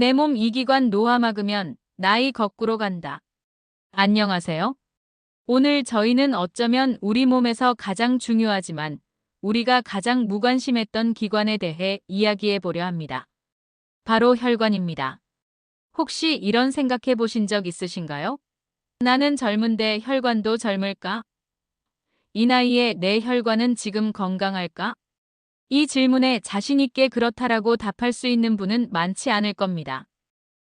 내 몸 이기관 노화 막으면 나이 거꾸로 간다. 안녕하세요. 오늘 저희는 어쩌면 우리 몸에서 가장 중요하지만 우리가 가장 무관심했던 기관에 대해 이야기해 보려 합니다. 바로 혈관입니다. 혹시 이런 생각해 보신 적 있으신가요? 나는 젊은데 혈관도 젊을까? 이 나이에 내 혈관은 지금 건강할까? 이 질문에 자신있게 그렇다라고 답할 수 있는 분은 많지 않을 겁니다.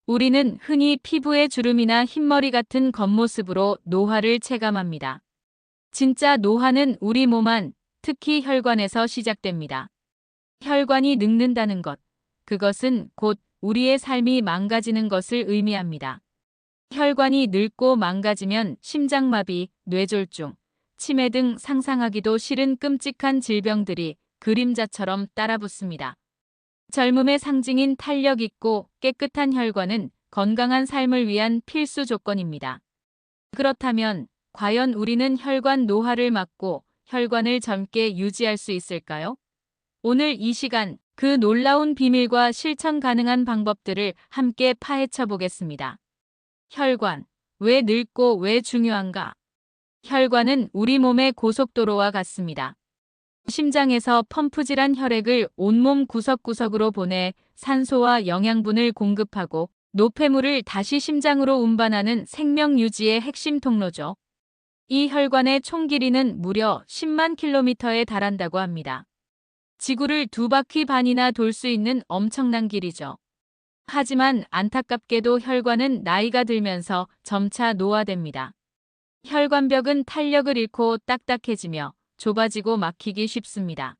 우리는 흔히 피부의 주름이나 흰머리 같은 겉모습으로 노화를 체감합니다. 진짜 노화는 우리 몸 안, 특히 혈관에서 시작됩니다. 혈관이 늙는다는 것, 그것은 곧 우리의 삶이 망가지는 것을 의미합니다. 혈관이 늙고 망가지면 심장마비, 뇌졸중, 치매 등 상상하기도 싫은 끔찍한 질병들이 그림자처럼 따라붙습니다. 젊음의 상징인 탄력 있고 깨끗한 혈관은 건강한 삶을 위한 필수 조건입니다. 그렇다면 과연 우리는 혈관 노화를 막고 혈관을 젊게 유지할 수 있을까요? 오늘 이 시간 그 놀라운 비밀과 실천 가능한 방법들을 함께 파헤쳐 보겠습니다. 혈관. 왜 늙고 왜 중요한가? 혈관은 우리 몸의 고속도로와 같습니다. 심장에서 펌프질한 혈액을 온몸 구석구석으로 보내 산소와 영양분을 공급하고 노폐물을 다시 심장으로 운반하는 생명 유지의 핵심 통로죠. 이 혈관의 총 길이는 무려 10만 킬로미터에 달한다고 합니다. 지구를 두 바퀴 반이나 돌 수 있는 엄청난 길이죠. 하지만 안타깝게도 혈관은 나이가 들면서 점차 노화됩니다. 혈관벽은 탄력을 잃고 딱딱해지며 좁아지고 막히기 쉽습니다.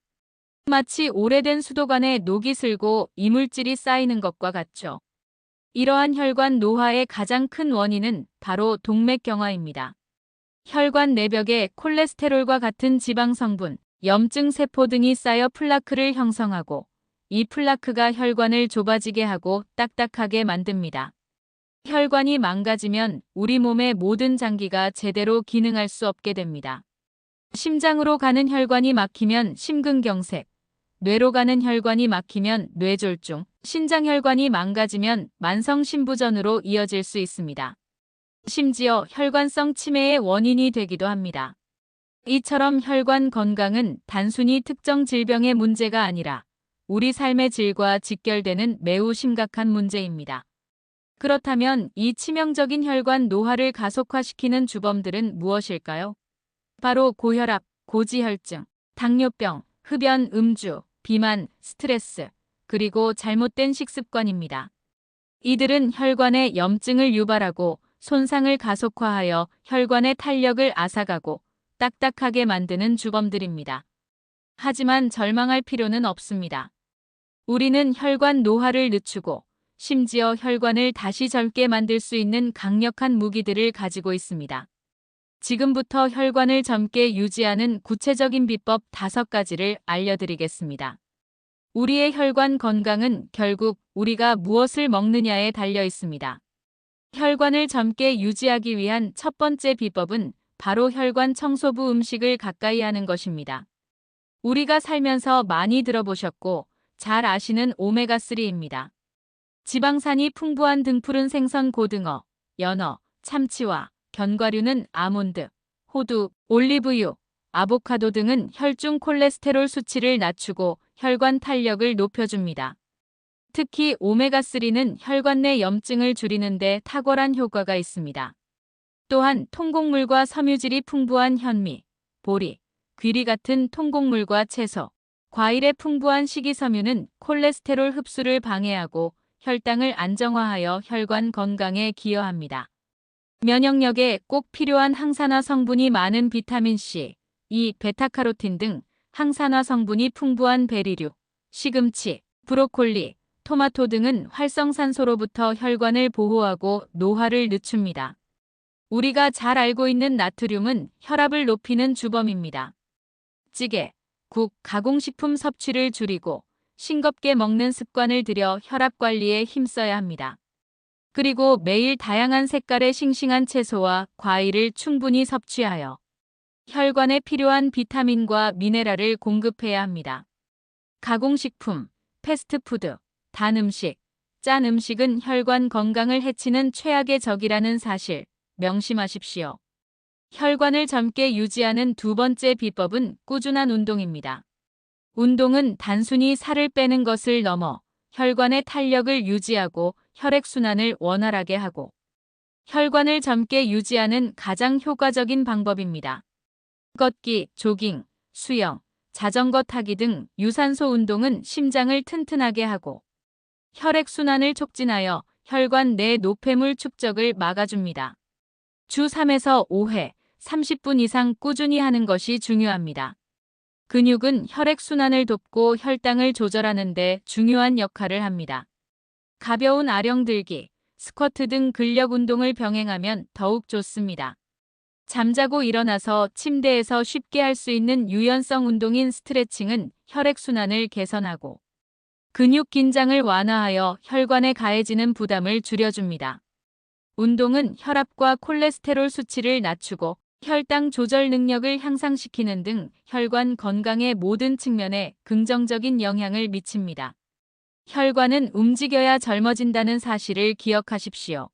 마치 오래된 수도관에 녹이 슬고 이물질이 쌓이는 것과 같죠. 이러한 혈관 노화의 가장 큰 원인은 바로 동맥경화입니다. 혈관 내벽에 콜레스테롤과 같은 지방 성분, 염증 세포 등이 쌓여 플라크를 형성하고 이 플라크가 혈관을 좁아지게 하고 딱딱하게 만듭니다. 혈관이 망가지면 우리 몸의 모든 장기가 제대로 기능할 수 없게 됩니다. 심장으로 가는 혈관이 막히면 심근경색, 뇌로 가는 혈관이 막히면 뇌졸중, 신장혈관이 망가지면 만성신부전으로 이어질 수 있습니다. 심지어 혈관성 치매의 원인이 되기도 합니다. 이처럼 혈관 건강은 단순히 특정 질병의 문제가 아니라 우리 삶의 질과 직결되는 매우 심각한 문제입니다. 그렇다면 이 치명적인 혈관 노화를 가속화시키는 주범들은 무엇일까요? 바로 고혈압, 고지혈증, 당뇨병, 흡연, 음주, 비만, 스트레스, 그리고 잘못된 식습관입니다. 이들은 혈관에 염증을 유발하고 손상을 가속화하여 혈관의 탄력을 앗아가고 딱딱하게 만드는 주범들입니다. 하지만 절망할 필요는 없습니다. 우리는 혈관 노화를 늦추고 심지어 혈관을 다시 젊게 만들 수 있는 강력한 무기들을 가지고 있습니다. 지금부터 혈관을 젊게 유지하는 구체적인 비법 5가지를 알려드리겠습니다. 우리의 혈관 건강은 결국 우리가 무엇을 먹느냐에 달려 있습니다. 혈관을 젊게 유지하기 위한 첫 번째 비법은 바로 혈관 청소부 음식을 가까이 하는 것입니다. 우리가 살면서 많이 들어보셨고 잘 아시는 오메가3입니다. 지방산이 풍부한 등푸른 생선 고등어, 연어, 참치와 견과류는 아몬드, 호두, 올리브유, 아보카도 등은 혈중 콜레스테롤 수치를 낮추고 혈관 탄력을 높여줍니다. 특히 오메가3는 혈관 내 염증을 줄이는 데 탁월한 효과가 있습니다. 또한 통곡물과 섬유질이 풍부한 현미, 보리, 귀리 같은 통곡물과 채소, 과일의 풍부한 식이섬유는 콜레스테롤 흡수를 방해하고 혈당을 안정화하여 혈관 건강에 기여합니다. 면역력에 꼭 필요한 항산화 성분이 많은 비타민C, E, 베타카로틴 등 항산화 성분이 풍부한 베리류, 시금치, 브로콜리, 토마토 등은 활성산소로부터 혈관을 보호하고 노화를 늦춥니다. 우리가 잘 알고 있는 나트륨은 혈압을 높이는 주범입니다. 찌개, 국, 가공식품 섭취를 줄이고 싱겁게 먹는 습관을 들여 혈압 관리에 힘써야 합니다. 그리고 매일 다양한 색깔의 싱싱한 채소와 과일을 충분히 섭취하여 혈관에 필요한 비타민과 미네랄을 공급해야 합니다. 가공식품, 패스트푸드, 단 음식, 짠 음식은 혈관 건강을 해치는 최악의 적이라는 사실 명심하십시오. 혈관을 젊게 유지하는 두 번째 비법은 꾸준한 운동입니다. 운동은 단순히 살을 빼는 것을 넘어 혈관의 탄력을 유지하고 혈액순환을 원활하게 하고 혈관을 젊게 유지하는 가장 효과적인 방법입니다. 걷기, 조깅, 수영, 자전거 타기 등 유산소 운동은 심장을 튼튼하게 하고 혈액순환을 촉진하여 혈관 내 노폐물 축적을 막아줍니다. 주 3에서 5회, 30분 이상 꾸준히 하는 것이 중요합니다. 근육은 혈액순환을 돕고 혈당을 조절하는 데 중요한 역할을 합니다. 가벼운 아령 들기, 스쿼트 등 근력 운동을 병행하면 더욱 좋습니다. 잠자고 일어나서 침대에서 쉽게 할 수 있는 유연성 운동인 스트레칭은 혈액순환을 개선하고 근육 긴장을 완화하여 혈관에 가해지는 부담을 줄여줍니다. 운동은 혈압과 콜레스테롤 수치를 낮추고 혈당 조절 능력을 향상시키는 등 혈관 건강의 모든 측면에 긍정적인 영향을 미칩니다. 혈관은 움직여야 젊어진다는 사실을 기억하십시오.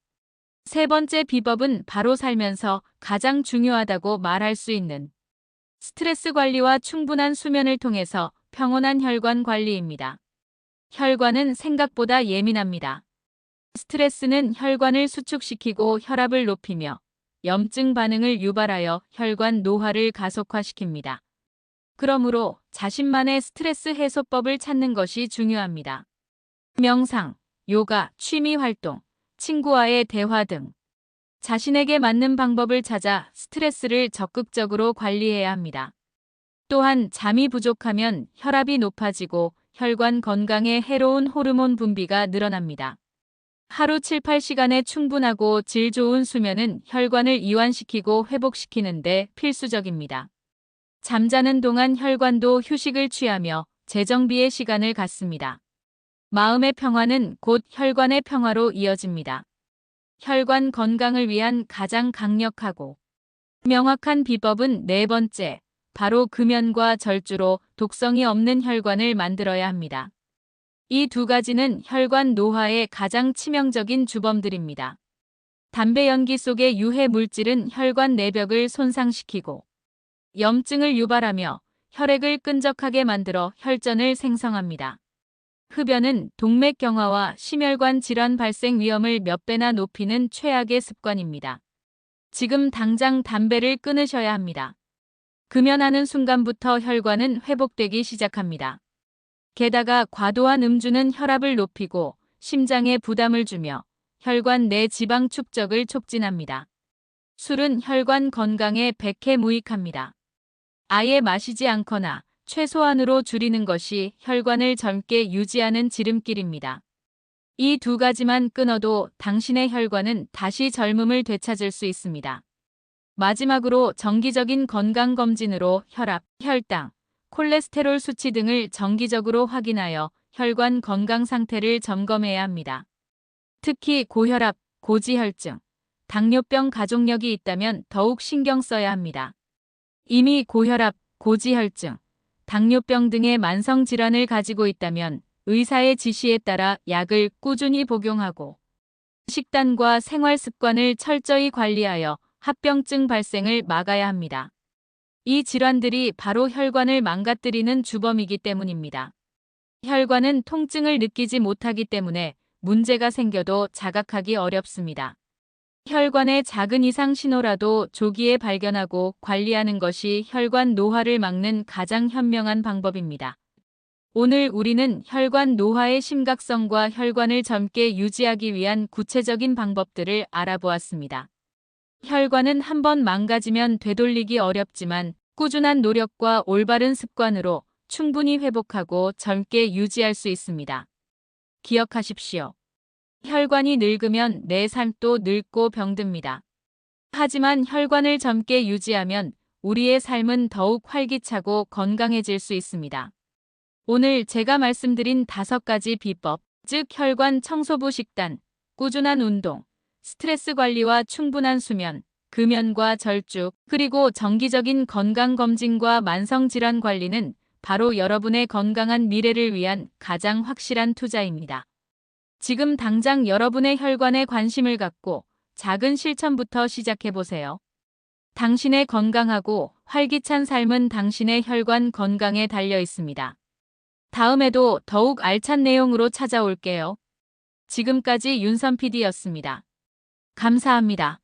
세 번째 비법은 바로 살면서 가장 중요하다고 말할 수 있는 스트레스 관리와 충분한 수면을 통해서 평온한 혈관 관리입니다. 혈관은 생각보다 예민합니다. 스트레스는 혈관을 수축시키고 혈압을 높이며 염증 반응을 유발하여 혈관 노화를 가속화시킵니다. 그러므로 자신만의 스트레스 해소법을 찾는 것이 중요합니다. 명상, 요가, 취미 활동, 친구와의 대화 등 자신에게 맞는 방법을 찾아 스트레스를 적극적으로 관리해야 합니다. 또한 잠이 부족하면 혈압이 높아지고 혈관 건강에 해로운 호르몬 분비가 늘어납니다. 하루 7, 8시간의 충분하고 질 좋은 수면은 혈관을 이완시키고 회복시키는데 필수적입니다. 잠자는 동안 혈관도 휴식을 취하며 재정비의 시간을 갖습니다. 마음의 평화는 곧 혈관의 평화로 이어집니다. 혈관 건강을 위한 가장 강력하고 명확한 비법은 네 번째, 바로 금연과 절주로 독성이 없는 혈관을 만들어야 합니다. 이 두 가지는 혈관 노화의 가장 치명적인 주범들입니다. 담배 연기 속의 유해 물질은 혈관 내벽을 손상시키고 염증을 유발하며 혈액을 끈적하게 만들어 혈전을 생성합니다. 흡연은 동맥 경화와 심혈관 질환 발생 위험을 몇 배나 높이는 최악의 습관입니다. 지금 당장 담배를 끊으셔야 합니다. 금연하는 순간부터 혈관은 회복되기 시작합니다. 게다가 과도한 음주는 혈압을 높이고 심장에 부담을 주며 혈관 내 지방 축적을 촉진합니다. 술은 혈관 건강에 백해 무익합니다. 아예 마시지 않거나 최소한으로 줄이는 것이 혈관을 젊게 유지하는 지름길입니다. 이 두 가지만 끊어도 당신의 혈관은 다시 젊음을 되찾을 수 있습니다. 마지막으로 정기적인 건강검진으로 혈압, 혈당, 콜레스테롤 수치 등을 정기적으로 확인하여 혈관 건강 상태를 점검해야 합니다. 특히 고혈압, 고지혈증, 당뇨병 가족력이 있다면 더욱 신경 써야 합니다. 이미 고혈압, 고지혈증, 당뇨병 등의 만성 질환을 가지고 있다면 의사의 지시에 따라 약을 꾸준히 복용하고 식단과 생활 습관을 철저히 관리하여 합병증 발생을 막아야 합니다. 이 질환들이 바로 혈관을 망가뜨리는 주범이기 때문입니다. 혈관은 통증을 느끼지 못하기 때문에 문제가 생겨도 자각하기 어렵습니다. 혈관의 작은 이상 신호라도 조기에 발견하고 관리하는 것이 혈관 노화를 막는 가장 현명한 방법입니다. 오늘 우리는 혈관 노화의 심각성과 혈관을 젊게 유지하기 위한 구체적인 방법들을 알아보았습니다. 혈관은 한번 망가지면 되돌리기 어렵지만 꾸준한 노력과 올바른 습관으로 충분히 회복하고 젊게 유지할 수 있습니다. 기억하십시오. 혈관이 늙으면 내 삶도 늙고 병듭니다. 하지만 혈관을 젊게 유지하면 우리의 삶은 더욱 활기차고 건강해질 수 있습니다. 오늘 제가 말씀드린 다섯 가지 비법, 즉 혈관 청소부 식단, 꾸준한 운동, 스트레스 관리와 충분한 수면, 금연과 절주, 그리고 정기적인 건강검진과 만성질환 관리는 바로 여러분의 건강한 미래를 위한 가장 확실한 투자입니다. 지금 당장 여러분의 혈관에 관심을 갖고 작은 실천부터 시작해 보세요. 당신의 건강하고 활기찬 삶은 당신의 혈관 건강에 달려 있습니다. 다음에도 더욱 알찬 내용으로 찾아올게요. 지금까지 윤선 PD였습니다. 감사합니다.